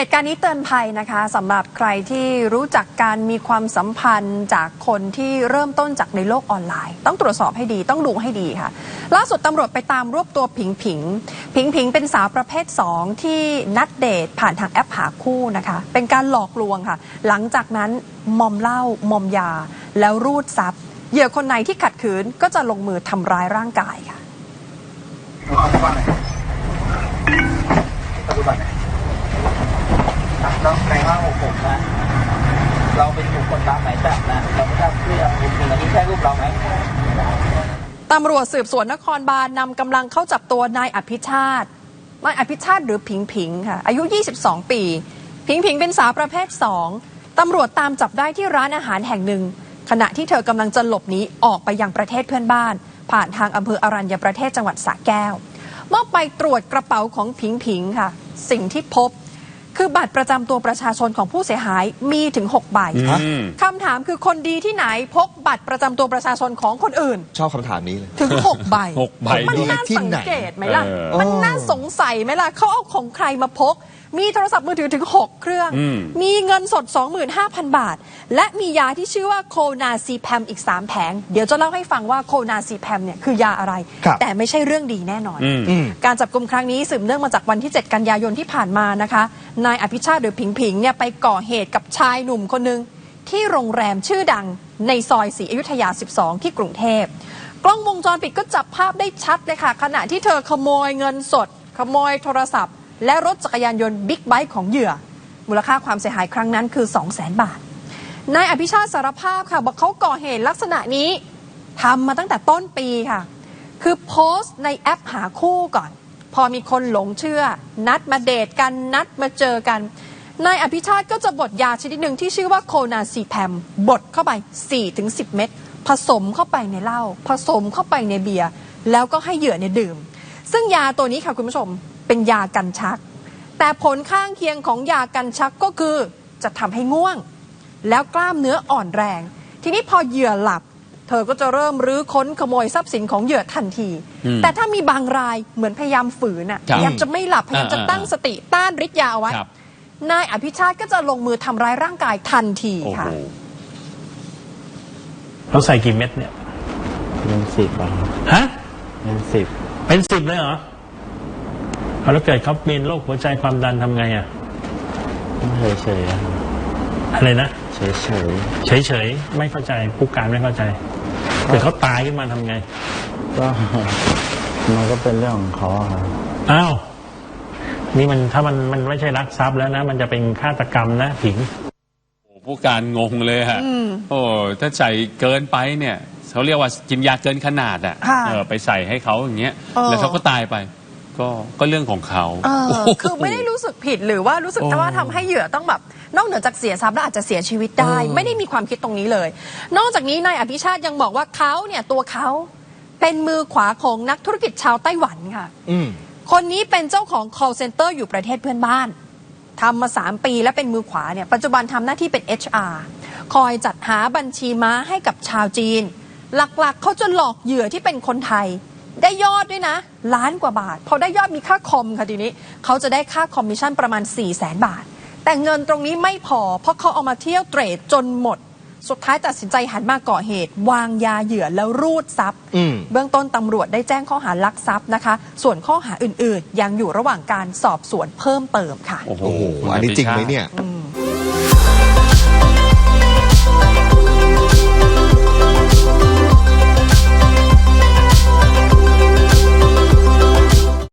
เหตุการณ์นี้เตือนภัยนะคะสำหรับใครที่รู้จักการมีความสัมพันธ์จากคนที่เริ่มต้นจากในโลกออนไลน์ ต้องตรวจสอบให้ดีต้องดูให้ดีค่ะ ล่าสุดตำรวจไปตามรวบตัวผิงผิง ผิงผิงเป็นสาวประเภท 2 ที่นัดเดทผ่านทางแอปหาคู่นะคะ เป็นการหลอกลวงค่ะ หลังจากนั้นมอมเหล้ามอมยา แล้วรูดทรัพย์เหยื่อคนไหนที่ขัดขืนก็จะลงมือทำร้ายร่างกายค่ะ นไหนปัจจุบันไหนอะแล้วในห้าหกหกนะ เราเป็นบุคคลตามหมายจับนะ เราไม่ทราบเรื่องบุคคลอันนี้ใช่รูปเราไหมตำรวจสืบสวนนครบาลนำกำลังเข้าจับตัวนายอภิชาตินายอภิชาติหรือผิงผิงค่ะ อายุ 22 ปี ผิงผิงเป็นสาวประเภท 2 ตำรวจตามจับได้ที่ร้านอาหารแห่งหนึ่ง ขณะที่เธอกำลังจะหลบหนีออกไปยังประเทศเพื่อนบ้าน ผ่านทางอำเภออรัญญประเทศจังหวัดสระแก้ว เมื่อไปตรวจกระเป๋าของผิงผิงค่ะ สิ่งที่พบ คือบัตรประจำตัวประชาชนของผู้เสียหายมีถึง6ใบอืมคำถามคือคนดีที่ไหนพกบัตรประจำตัวประชาชนของคนอื่น ชอบคำถามนี้เลย ถึง6ใบหกใบมันด้วยน่าที่สังไหนเกตไหมล่ะ เออมันน่าสงสัยไหมล่ะเขาเอาของใครมาพก มีโทรศัพท์มือถือถึง 6 เครื่อง อืม มีเงินสด 25,000 บาท และมียาที่ชื่อว่าโคนาซีแพมอีก 3 แผง เดี๋ยวจะเล่าให้ฟังว่าโคนาซีแพมเนี่ยคือยาอะไร ครับ แต่ไม่ใช่เรื่องดีแน่นอน อืมอืมการจับกลุ่มครั้งนี้สืบเนื่องมาจากวันที่ 7 กันยายนที่ผ่านมานะคะ นายอภิชาติหรือผิงผิงเนี่ยไปก่อเหตุกับชายหนุ่มคนหนึ่งที่โรงแรมชื่อดังในซอยศรีอยุธยา 12 ที่กรุงเทพ กล้องวงจรปิดก็จับภาพได้ชัดเลยค่ะ ขณะที่เธอขโมยเงินสด ขโมยโทรศัพท์ และรถจักรยานยนต์บิ๊กไบค์ของเหยื่อ มูลค่าความเสียหายครั้งนั้นคือ 2 0 0 0 0 0 บาท นายอภิชาติสารภาพค่ะบอกเขาก่อเหตุลักษณะนี้ทำมาตั้งแต่ต้นปีค่ะ คือโพสต์ในแอปหาคู่ก่อน พอมีคนหลงเชื่อ นัดมาเดทกันนัดมาเจอกันนายอภิชาติก็จะบดยาชนิดหนึ่งที่ชื่อว่าโคนาซีแพมบดเข้าไป 4-10 เม็ดผสมเข้าไปในเหล้าผสมเข้าไปในเบียร์แล้วก็ให้เหยื่อเนี่ยดื่ม ซึ่งยาตัวนี้ค่ะคุณผู้ชมเป็นยากันชัก แต่ผลข้างเคียงของยากันชักก็คือจะทำให้ง่วง แล้วกล้ามเนื้ออ่อนแรง ทีนี้พอเหยื่อหลับ เธอก็จะเริ่มรื้อค้นขโมยทรัพย์สินของเหยื่อทันทีอืมแต่ถ้ามีบางรายเหมือนพยายามฝืนอะครัพบยายามจะไม่หลับพยายามจะอ่าตั้งสติต้านฤทธิ์ยาเอาไว้ครับนายอภิชาติก็จะลงมือทำร้ายร่างกายทันทีโอ้โหค่ะเราใส่กี่เม็ดเนี่ยเป็นสิบอะครับฮะเป็นสิบเป็นสิบเลยเหรอเอาแล้วเกิดเขามีโรคหัวใจความดันทำไงอะเฉยเฉยๆอะครับอะไรนะ เฉยเฉยเฉยๆไม่เข้าใจผู้การไม่เข้าใจ เกิดเขาตายขึ้นมาทำไงๆก็มันก็เป็นเรื่องของเขาอะครับอ้าวนี่มันถ้ามันมันไม่ใช่รักทรัพย์แล้วนะ มันจะเป็นฆาตกรรมนะผิงโอ้ผู้การงงเลยฮะโอ้ถ้าใส่เกินไปเนี่ยเขาเรียกว่ากินยาเกินขนาดอะค่ะเออไปใส่ให้เขาอย่างเงี้ยเออแล้วเขาก็ตายไป ก็ก็เรื่องของเขา เออโโหคือไม่ได้รู้สึกผิดหรือว่ารู้สึกแต่ว่าทำให้เหยื่อต้องแบบ นอกเหนือจากเสียทรัพย์แล้วอาจจะเสียชีวิตได้ ไม่ได้มีความคิดตรงนี้เลย นอกจากนี้นายอภิชาติยังบอกว่าเขาเนี่ยตัวเขาเป็นมือขวาของนักธุรกิจชาวไต้หวันค่ะ อืม คนนี้เป็นเจ้าของ call center อยู่ประเทศเพื่อนบ้านทำมา 3 ปีและเป็นมือขวาเนี่ยปัจจุบันทำหน้าที่เป็น HR คอยจัดหาบัญชีม้าให้กับชาวจีน หลักๆ เขาจะหลอกเหยื่อที่เป็นคนไทย ได้ยอดด้วยนะ ล้านกว่าบาท พอได้ยอดมีค่าคอมค่ะทีนี้ เขาจะได้ค่าคอมมิชชั่นประมาณ 4 0 0แสนบาท แต่เงินตรงนี้ไม่พอ เพราะเขาเอามาเที่ยวเทรดจนหมด สุดท้ายตัดสินใจหันมาก่อเหตุ วางยาเหยื่อแล้วรูดทรัพย์อืมเบื้องต้นตำรวจได้แจ้งข้อหาลักทรัพย์นะคะ ส่วนข้อหาอื่นๆ ยังอยู่ระหว่างการสอบสวนเพิ่มเติมค่ะโอ้โหโอ้โหอันนี้จริงไหมเนี่ยอืม